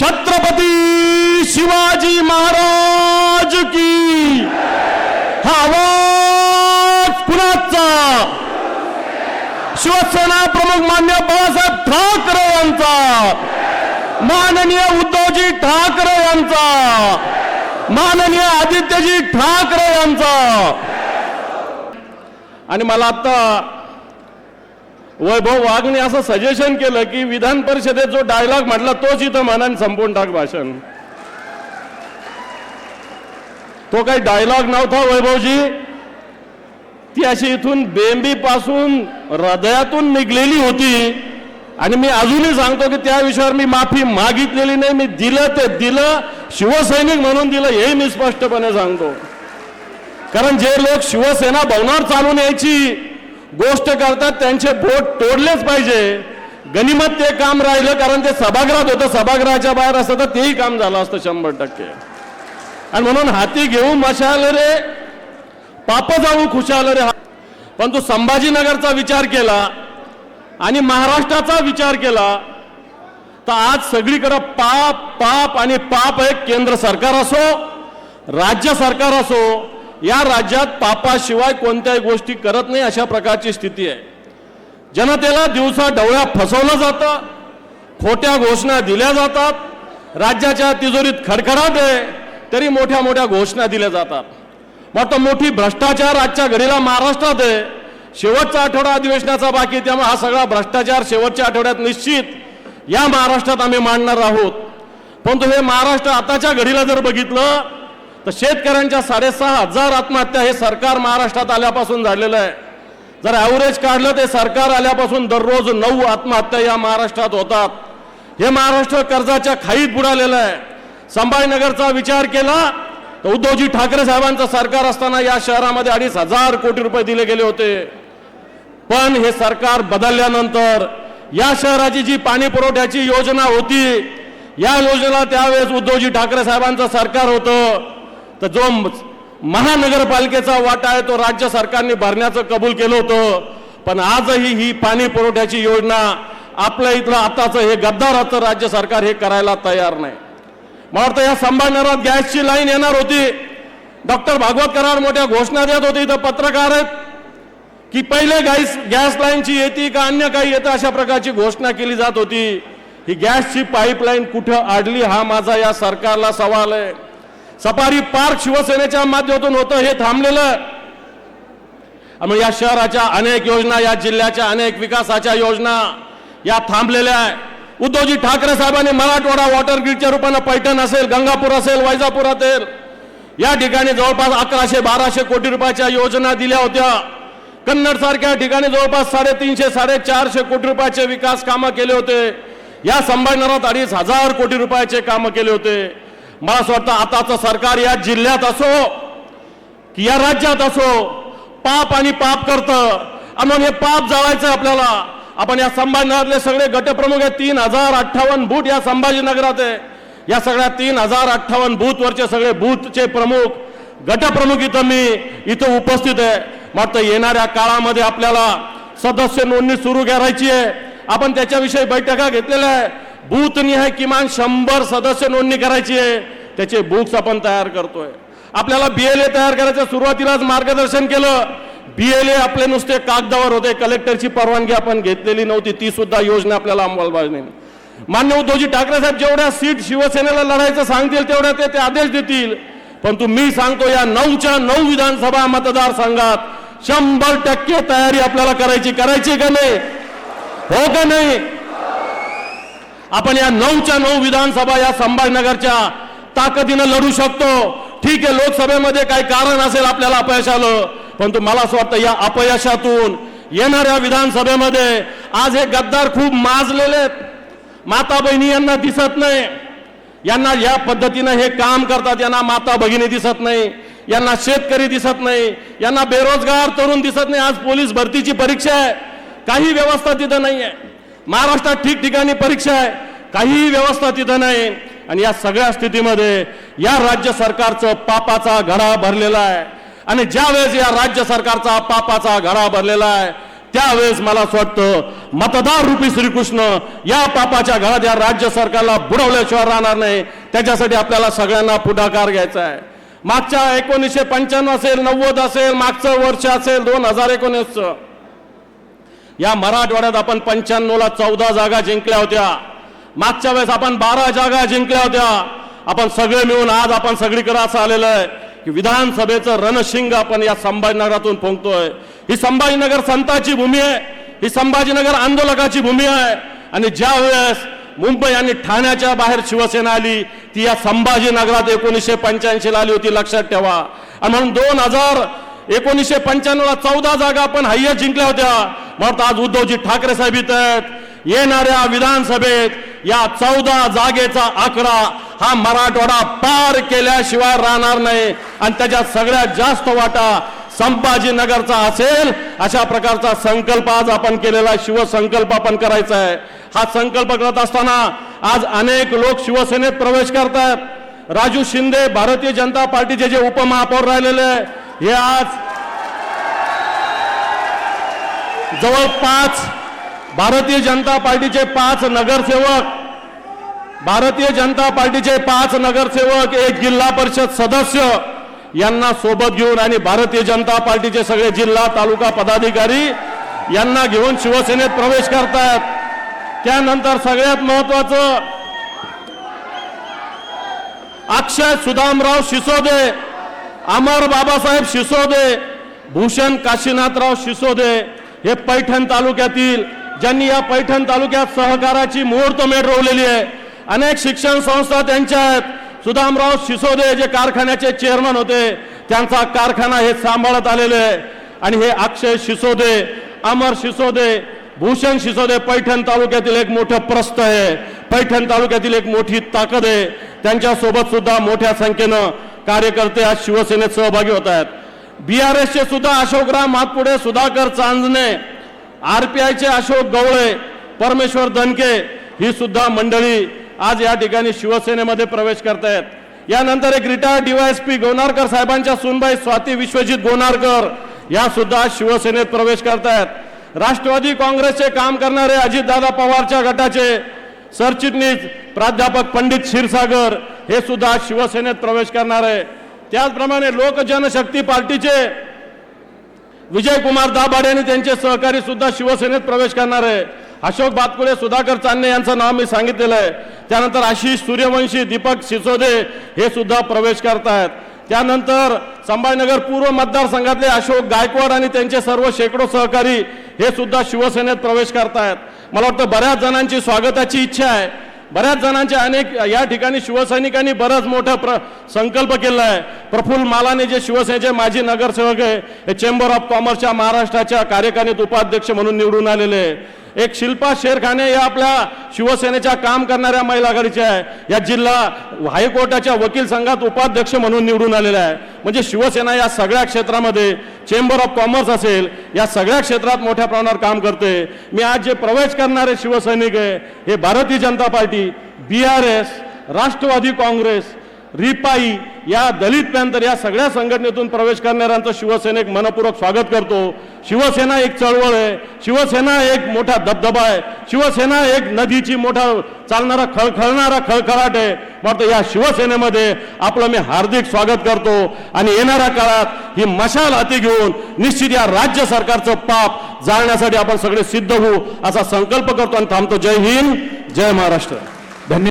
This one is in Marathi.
छत्रपती शिवाजी महाराज की हा आवाज कुणाचा? शिवसेना प्रमुख मान्य बाळासाहेब ठाकरे यांचा. माननीय उद्धवजी ठाकरे यांचा. माननीय आदित्यजी ठाकरे यांचा. आणि मला आता वैभव वाघने असं सजेशन केलं की विधान परिषदेत जो डायलॉग म्हटला तोच इथं मनाने संपवून टाक भाषण. तो काही डायलॉग नव्हता वैभवजी. ती अशी इथून बेंबी पासून हृदयातून निघलेली होती. आणि मी अजूनही सांगतो की त्या विषयावर मी माफी मागितलेली नाही. मी दिलं ते दिलं. शिवसैनिक म्हणून दिलं हे मी स्पष्टपणे सांगतो. कारण जे लोक शिवसेना भवनावर चालून यायची गोष्ट करतात त्यांचे बोट तोडलेच पाहिजे. गनिमत ते काम राहिलं कारण ते सभागृहात होतं. सभागृहाच्या बाहेर असतं तर तेही काम झालं असतं शंभर टक्के. आणि म्हणून हाती घेऊन मशाल रे पाप जाऊ खुशाल रे पण तू संभाजीनगरचा विचार केला आणि महाराष्ट्राचा विचार केला तर आज सगळीकडं पाप पाप आणि पाप एक केंद्र सरकार असो राज्य सरकार असो या राज्यात पापाशिवाय कोणत्याही गोष्टी करत नाही अशा प्रकारची स्थिती आहे. जनतेला दिवसा डवळ्या फसवलं जातं खोट्या घोषणा दिल्या जातात राज्याच्या तिजोरीत खडखडाट आहे तरी मोठ्या मोठ्या घोषणा दिल्या जातात. मोठं मोठी भ्रष्टाचार आजच्या घडीला महाराष्ट्रात आहे. शेवटचा आठवडा अधिवेशनाचा बाकी त्यामुळे हा सगळा भ्रष्टाचार शेवटच्या आठवड्यात निश्चित या महाराष्ट्रात आम्ही मांडणार आहोत. परंतु हे महाराष्ट्र आताच्या घडीला जर बघितलं तर शेतकऱ्यांच्या साडेसहा हजार आत्महत्या हे सरकार महाराष्ट्रात आल्यापासून झालेलं आहे. जर ॲव्हरेज काढलं ते सरकार आल्यापासून दररोज नऊ आत्महत्या या महाराष्ट्रात होतात. हे महाराष्ट्र कर्जाच्या खाईत बुडालेलं आहे. संभाजीनगरचा विचार केला तर उद्धवजी ठाकरे साहेबांचं सरकार असताना या शहरामध्ये अडीच हजार कोटी रुपये दिले गेले होते. पण हे सरकार बदलल्यानंतर या शहराची जी पाणी पुरवठ्याची योजना होती या योजनेला त्यावेळेस उद्धवजी ठाकरे साहेबांचं सरकार होतं. तर जो महानगरपालिकेचा वाटा आहे तो राज्य सरकारने भरण्याचं कबूल केलं होतं. पण आजही ही पाणी पुरवठ्याची योजना आपल्या इथलं आताचं हे गद्दाराचं राज्य सरकार हे करायला तयार नाही. मला वाटतं या संभाजीनगरात गॅसची लाईन येणार होती. डॉक्टर भागवत कराड मोठ्या घोषणा देत होते इथं पत्रकार आहेत की पहिले गॅस गॅस लाईनची येते का अन्य काही येतं अशा प्रकारची घोषणा केली जात होती. ही गॅसची पाईपलाईन कुठं आडली हा माझा या सरकारला सवाल आहे. सफारी पार्क शिवसेनेच्या माध्यमातून होतं हे थांबलेलं. या शहराच्या अनेक योजना या जिल्ह्याच्या अनेक विकासाच्या योजना या थांबलेल्या आहे. उद्धवजी ठाकरे साहेबांनी मराठवाडा वॉटर ग्रीडच्या रूपानं पैठण असेल गंगापूर असेल वैजापूर असेल या ठिकाणी जवळपास अकराशे बाराशे कोटी रुपयाच्या योजना दिल्या होत्या. कन्नड सारख्या ठिकाणी जवळपास साडेतीनशे साडेचारशे कोटी रुपयाचे विकास कामं केले होते. या संभाजीनगरात अडीच हजार कोटी रुपयाचे कामं केले होते. मला असं वाटतं आताचं सरकार या जिल्ह्यात असो की या राज्यात असो पाप आणि पाप करतं. आणि मग हे पाप जाळायचं आपल्याला. आपण या संभाजीनगरातले सगळे गटप्रमुख आहेत. तीन हजार अठ्ठावन्न बूथ या संभाजीनगरात आहे. या सगळ्या तीन हजार अठ्ठावन्न बूथवरचे सगळे बूथचे प्रमुख गटप्रमुख इथं मी इथं उपस्थित आहे. मात्र येणाऱ्या काळामध्ये आपल्याला सदस्य नोंदणी सुरू करायची आहे. आपण त्याच्याविषयी बैठका घेतलेल्या आहे बूथनिहाय किमान शंभर सदस्य नोंदणी करायची आहे. त्याचे बुक्स आपण तयार करतोय. आपल्याला बीएलए तयार करायचं सुरुवातीलाच मार्गदर्शन केलं. बीएलए आपले नुसते कागदावर होते. कलेक्टरची परवानगी आपण घेतलेली नव्हती. ती सुद्धा योजना आपल्याला अंमलबजावणी. मान्य उद्धवजी ठाकरे साहेब जेवढ्या सीट शिवसेनेला लढायचं सांगतील तेवढ्या ते ते आदेश देतील. परंतु मी सांगतो या नऊच्या नऊ विधानसभा मतदारसंघात शंभर टक्के तयारी आपल्याला करायची. करायची का नाही? हो का नाही? आपण या नऊच्या नऊ विधानसभा या संभाजीनगरच्या ताकदीनं लढू शकतो. ठीक आहे लोकसभेमध्ये काही कारण असेल आपल्याला अपयश आलं परंतु मला असं वाटतं या अपयशातून येणाऱ्या विधानसभेमध्ये आज हे गद्दार खूप माजलेले आहेत. माता बहिणी यांना दिसत नाही. यांना या पद्धतीनं हे काम करतात यांना माता भगिनी दिसत नाही यांना शेतकरी दिसत नाही यांना बेरोजगार तरुण दिसत नाही. आज पोलीस भरतीची परीक्षा आहे. काही व्यवस्था तिथं नाही आहे महाराष्ट्रात ठिकठिकाणी परीक्षा आहे. काहीही व्यवस्था तिथं नाही. आणि या सगळ्या स्थितीमध्ये या राज्य सरकारचं पापाचा घडा भरलेला आहे. आणि ज्यावेळेस या राज्य सरकारचा पापाचा घडा भरलेला आहे त्यावेळेस मला असं वाटतं मतदार रूपी श्रीकृष्ण या पापाच्या घरात या राज्य सरकारला बुडवल्याशिवाय राहणार नाही. त्याच्यासाठी आपल्याला सगळ्यांना पुढाकार घ्यायचा आहे. मागच्या एकोणीसशे पंच्याण्णव असेल नव्वद असेल मागचं वर्ष असेल दोन हजार एकोणीसचं. या मराठवाड्यात आपण पंच्याण्णवला चौदा जागा जिंकल्या होत्या. मागच्या वेळेस आपण बारा जागा जिंकल्या होत्या. आपण सगळे मिळून आज आपण सगळीकडे असं आलेलं आहे की विधानसभेचं रणशिंग आपण या संभाजीनगरातून फोंगतोय ही संभाजीनगर संताची भूमी आहे. ही संभाजीनगर आंदोलकाची भूमी आहे. आणि ज्या वेळेस मुंबई आणि ठाण्याच्या बाहेर शिवसेना आली ती या संभाजीनगरात एकोणीसशे पंच्याऐंशीला आली होती लक्षात ठेवा. आणि म्हणून दोन हजार एकोणीसशे पंच्याण्णवला चौदा जागा आपण हाय्य जिंकल्या होत्या. म्हणून आज उद्धवजी ठाकरे साहेब इथं आहेत. येणाऱ्या विधानसभेत या चौदा जागेचा आकडा हा मराठवाडा पार केल्याशिवाय राहणार नाही. आणि त्याच्यात सगळ्यात जास्त वाटा संभाजीनगरचा असेल अशा प्रकारचा संकल्प आज आपण केलेला आहे, शिवसंकल्प आपण करायचा आहे. हा संकल्प करत असताना आज अनेक लोक शिवसेनेत प्रवेश करतात. राजू शिंदे भारतीय जनता पार्टीचे जे उपमहापौर राहिलेले आहे, हे आज जवळपास भारतीय जनता पार्टीचे पाच नगरसेवक भारतीय जनता पार्टीचे पाच नगरसेवक एक जिल्हा परिषद सदस्य यांना सोबत घेऊन आणि भारतीय जनता पार्टीचे सगळे जिल्हा तालुका पदाधिकारी यांना घेऊन शिवसेनेत प्रवेश करतात त्यानंतर सगळ्यात महत्वाचं अक्षय सुदामराव सिसोदे अमर बाबासाहेब शिसोदे भूषण काशीनाथराव शिसोदे हे पैठण तालुक्यातील ज्यांनी या पैठण तालुक्यात सहकाराची मुहूर्तमेढ रोवलेली आहे अनेक शिक्षण संस्था त्यांच्या आहेत. सुदामराव शिसोदे जे कारखान्याचे चेअरमन होते त्यांचा कारखाना हे सांभाळत आलेले आहे. आणि हे अक्षय शिसोदे अमर शिसोदे भूषण शिसोदे पैठण तालुक्यातील एक मोठं प्रस्त आहे. पैठण तालुक्यातील एक मोठी ताकद आहे. त्यांच्यासोबत सुद्धा मोठ्या संख्येनं कार्यकर्ते आज शिवसेनेत सहभागी होत आहेत. बी आर एसचे सुद्धा अशोकराव मातपुडे सुधाकर चांदणे आर पी आयचे अशोक गवळे परमेश्वर धनके ही सुद्धा मंडळी आज या ठिकाणी शिवसेनेमध्ये प्रवेश करतायत. यानंतर एक रिटायर्ड डीवायएसपी गोनारकर साहेबांच्या सुनबाई स्वाती विश्वजित गोनारकर या सुद्धा शिवसेनेत प्रवेश करतायत. राष्ट्रवादी काँग्रेसचे काम करणारे अजितदादा पवारच्या गटाचे सरचिटणीस प्राध्यापक पंडित क्षीरसागर हे सुद्धा शिवसेनेत प्रवेश करणार आहे. त्याचप्रमाणे लोक जनशक्ती पार्टीचे विजयकुमार दाभाडे आणि त्यांचे सहकारी सुद्धा शिवसेनेत प्रवेश करणार आहे. अशोक बातकुळे सुधाकर चांदणे यांचं नाव मी सांगितलेलं आहे. त्यानंतर आशिष सूर्यवंशी दीपक सिसोदे हे सुद्धा प्रवेश करतायत. त्यानंतर संभाजीनगर पूर्व मतदारसंघातले अशोक गायकवाड आणि त्यांचे सर्व शेकडो सहकारी हे सुद्धा शिवसेनेत प्रवेश करतायत. मला वाटतं बऱ्याच जणांची स्वागताची इच्छा आहे. बऱ्याच जणांचे अनेक या ठिकाणी शिवसैनिकांनी बराच मोठा प्र संकल्प केला आहे. प्रफुल्ल मालाने जे शिवसेनेचे माजी नगरसेवक आहे हे चेंबर ऑफ कॉमर्सच्या महाराष्ट्राच्या कार्यकारिणीत उपाध्यक्ष म्हणून निवडून आलेले आहे. एक शिल्पा शेरखाने या आपल्या शिवसेनेच्या काम करणाऱ्या महिला आघाडीच्या आहे. या जिल्हा हायकोर्टाच्या वकील संघात उपाध्यक्ष म्हणून निवडून आलेल्या आहे. म्हणजे शिवसेना या सगळ्या क्षेत्रामध्ये चेंबर ऑफ कॉमर्स असेल या सगळ्या क्षेत्रात मोठ्या प्रमाणावर काम करते. मी आज जे प्रवेश करणारे शिवसैनिक आहे हे Bharatiya Janata party B R S Rashtrawadi Congress RPI या दलित पॅंथर या सगळ्या संघटनेतून प्रवेश करणाऱ्यांचं शिवसेनेक मनपूर्वक स्वागत करतो. शिवसेना एक चळवळ आहे. शिवसेना एक मोठा धबधबा आहे. शिवसेना एक नदीची मोठा चालणारा खळखळणारा खळखळाट आहे. मात्र या शिवसेनेमध्ये आपलं मी हार्दिक स्वागत करतो. आणि येणाऱ्या काळात ही मशाल हाती घेऊन निश्चित या राज्य सरकारचं पाप जाळण्यासाठी आपण सगळे सिद्ध होऊ असा संकल्प करतो आणि थांबतो. जय हिंद. जय महाराष्ट्र. धन्यवाद